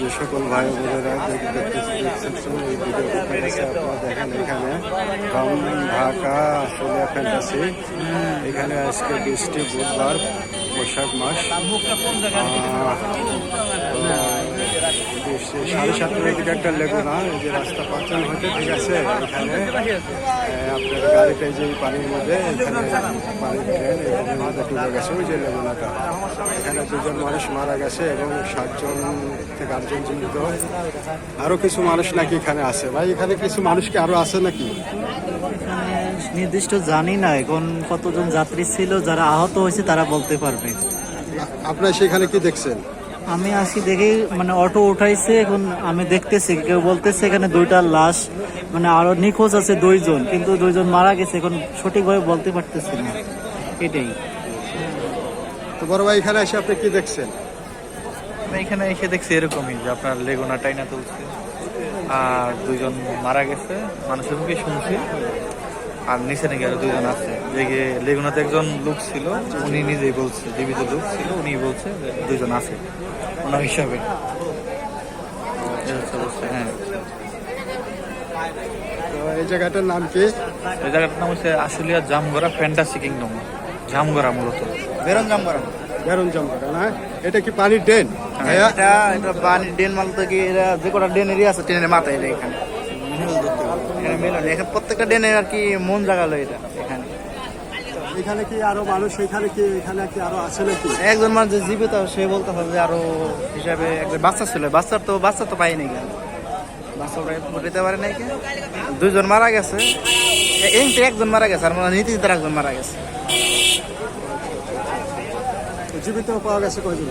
যে সকল ভাই বোনেরা এই ভিডিওটি দেখেছে আপনারা দেখেন এখানে ঢাকা আসলে ফ্যান্টাসি এখানে আজকে বৃষ্টি বুধবার বৈশাখ মাস সাড়ে সাতটার দিকে একটা লেগু না এই যে রাস্তা পাঁচজন হতে ঠিক আছে এখানে। আপনার এই যে পানির মধ্যে এখানে পানির ট্রেন এখানে ডুবে গেছে ওই যে লেগুনাটা এখানে দুজন মানুষ মারা গেছে এবং সাতজন থেকে আটজন জীবিত। আরও কিছু মানুষ নাকি এখানে আছে। ভাই এখানে কিছু মানুষ কি আরও আছে নাকি? নির্দিষ্ট জানি না এখন কতজন যাত্রী ছিল যারা আহত হয়েছে তারা বলতে পারবে। আপনার সেখানে কি দেখছেন? আমি আসি দেখি মানে অটো উঠাইছে এখন আমি দেখতেছি কেউ বলতেছে এখানে দুইটা লাশ মানে আরও নিখোঁজ আছে দুইজন কিন্তু দুইজন মারা গেছে এখন সঠিকভাবে বলতে পারতেছি না। এটাই। তো বড় ভাই এখানে এসে আপনি কি দেখছেন? এখানে এসে দেখছি এরকমই যে আপনার লেগুনা টাইনা তুলছে আর দুইজন মারা গেছে মানুষের মুখে শুনছি আর নিচে নাকি আরও দুইজন আছে। যে গিয়ে লেগুনাতে একজন লোক ছিল উনি নিজেই বলছে জীবিত লোক ছিল উনি বলছে যে দুইজন আছে। ওনার হিসাবে? হ্যাঁ। এই জায়গাটার নাম কি? এই জায়গাটার নাম হচ্ছে আশুলিয়া জামগড়া ফ্যান্টাসি কিংডম জামগড়া মূলত। বেরন জাম করা বেরন জমকাটা না? এটা কি পানির ড্রেন এটা এটা পানির ড্রেন বলতে কি এটা যে কটা ড্রেন এরিয়া আছে ট্রেনের মাথায় এটা এখানে। এখানে মিলন এখানে প্রত্যেকটা ড্রেনের আর কি মন জাগালো এটা। এখানে কি আরও মানুষ এখানে কি এখানে কি আরও আছে নাকি? একজন মানুষ যে জীবিত সে বলতে হবে যে আরও হিসাবে একজন বাচ্চা ছিল। বাচ্চার তো বাচ্চা তো পাই নাই কেন? বাচ্চা উঠাইতে পারে নাই দুজন মারা গেছে। এ- এই একজন মারা গেছে আর মানে নীতি তার একজন মারা গেছে। জীবিত পাওয়া গেছে কয়জন?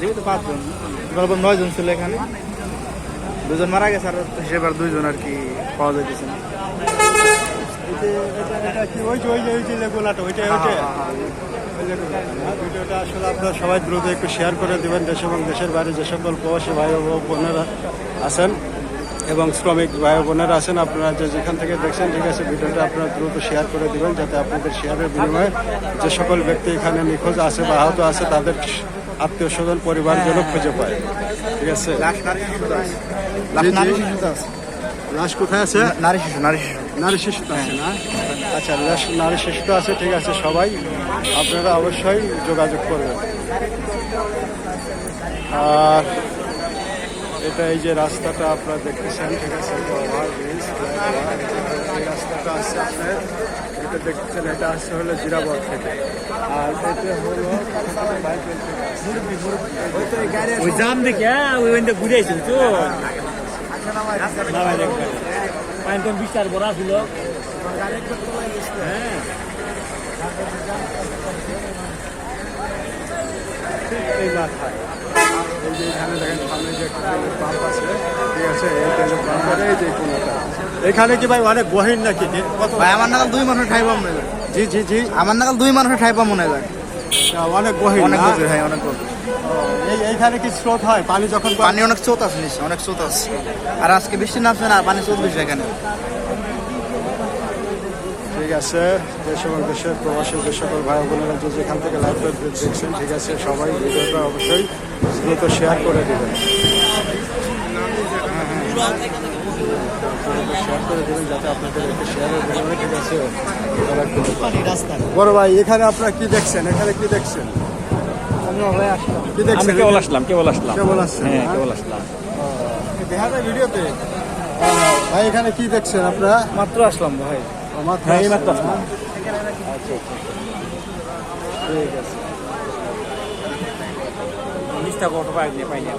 জীবিত পাঁচজন। গল্প নয়জন ছিল এখানে। দুজন মারা গেছে আর হিসেবে আর দুইজন আর কি পাওয়া যাইতেছে না। এটা কি ওই যে ওই যে ওই যে লেগুনাটা ওইটা ওইটা ওই লেগুনাটা না? ভিডিওটা আসলে আপনারা সবাই দ্রুত একটু শেয়ার করে দেবেন দেশ এবং দেশের বাইরে যে সকল প্রবাসী ভাই ও বোনেরা আছেন এবং শ্রমিক ভাই বোনেরা আছেন আপনারা যে যেখান থেকে দেখছেন ঠিক আছে ভিডিওটা আপনারা দ্রুত শেয়ার করে দিবেন যাতে আপনাদের শেয়ারের বিনিময়ে যে সকল ব্যক্তি এখানে নিখোঁজ আছে বা আহত আছে তাদের আত্মীয় স্বজন পরিবারজনক খুঁজে পায়। ঠিক আছে। লাশ কোথায় আছে? নারী শিশু নারী শিশু। নারী শিশু তো আছে না? আচ্ছা লাশ- নারী শিশু তো আছে ঠিক আছে সবাই। আপনারা অবশ্যই যোগাযোগ করবেন। আর এটা এই যে রাস্তাটা আপনারা দেখতেছেন ঠিক আছে এই রাস্তাটা আছে আপনার এটা দেখতেছেন এটা আসছে হলো জিরাবাদ থেকে। আর এটা হলো ওই জাম দেখে ওই ওইটা ঘুরে তো। পানি তো বিস্তার বড় ছিল এই মাথায় এই যে এখানে দেখেন সামনে যে পাম্প আছে ঠিক আছে এই তেলের পাম্পের এই যে কোনোটা এখানে কি ভাই অনেক গহীন নাকি? ভাই আমার নাগাল দুই মানুষের ঠাই মনে যায় জি জি জি। আমার নাগাল দুই মানুষের ঠাই পাম মনে যায় অনেক? গভীর অনেক গভীর এই এইখানে কি স্রোত হয়? পানি যখন পানি অনেক স্রোত আছে নিশ্চয় অনেক স্রোত আছে। আর আজকে বৃষ্টি নামছে না পানি স্রোত বেশি এখানে ঠিক আছে দেশ এবং দেশের প্রবাসী যে সকল ভাই বোনেরা যে যেখান থেকে লাইভ দেখছেন ঠিক আছে সবাই ভিডিওটা অবশ্যই দ্রুত শেয়ার করে দেবেন। শেয়ার করে দেবেন যাতে আপনাদের একটু শেয়ারের বিনিময়ে বড় ভাই এখানে আপনারা কি দেখছেন? এখানে কি দেখছেন? কি দেখছেন? কেবল আসলাম কেবল আসলাম। কেবল আসছেন, হ্যাঁ কেবল আসলাম। দেখা যায় ভিডিওতে? ভাই এখানে কি দেখছেন আপনারা? মাত্র আসলাম ভাই। আমার হ্যাঁ, মাত্র আসলাম। ঠিক আছে। নিষ্ঠা অটো পাই পাইনি।